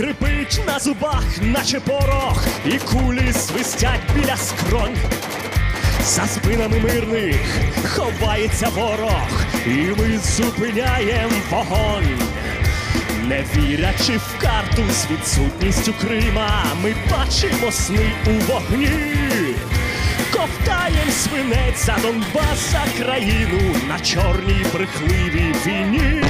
скрипить на зубах, наче порох, і кулі свистять біля скронь. За спинами мирних ховається ворог, і ми зупиняємо вогонь. Не вірячи в карту з відсутністю Крима, ми бачимо сни у вогні. Ковтаєм свинець за Донбас за країну на чорній брехливій війні.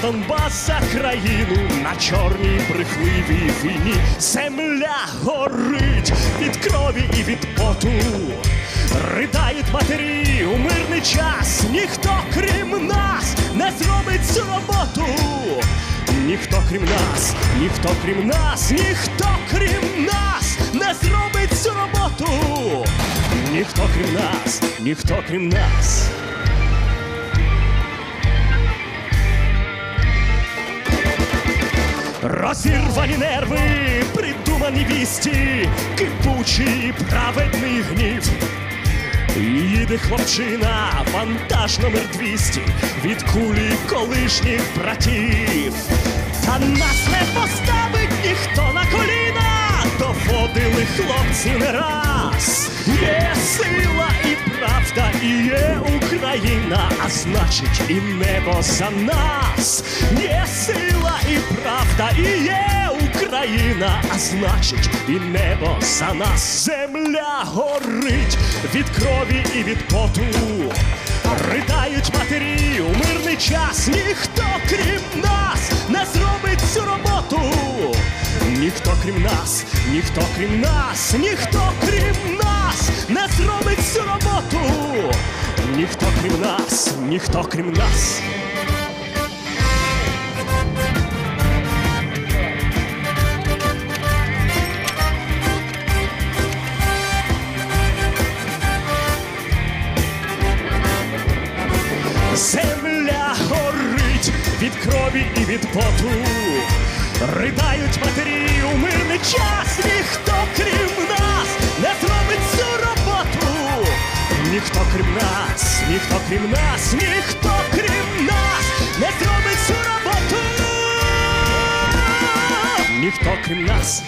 Ковтаєм свинець за Донбас за країну на чорній брехливій війні. Земля горить від крові і від поту. Ридають матері у мирний час. Ніхто крім нас не зробить цю роботу. Ніхто крім нас, ніхто крім нас, ніхто крім нас не зробить цю роботу. Ніхто крім нас, ніхто крім нас. Розірвані нерви, придумані вісті, кипучий праведний гнів. Їде хлопчина, вантаж номер 200 від кулі колишніх братів. Та нас не поставить ніхто на коліна, доводили хлопці не раз. Є сила і правда, і є Україна, а значить і небо за нас. Є сила і правда, і є Україна, а значить і небо за нас. Земля горить від крові і від поту. Ридають матері у мирний час. Ніхто крім нас не зробить цю роботу. Ніхто крім нас, ніхто крім нас, ніхто крім нас не зробить цю роботу. Ніхто крім нас, ніхто крім нас. Земля горить від крові і від поту. Riдають матері у мирний час. Нас, ніхто крім нас, ніхто крім нас не зробить цю роботу. Ніхто крім нас,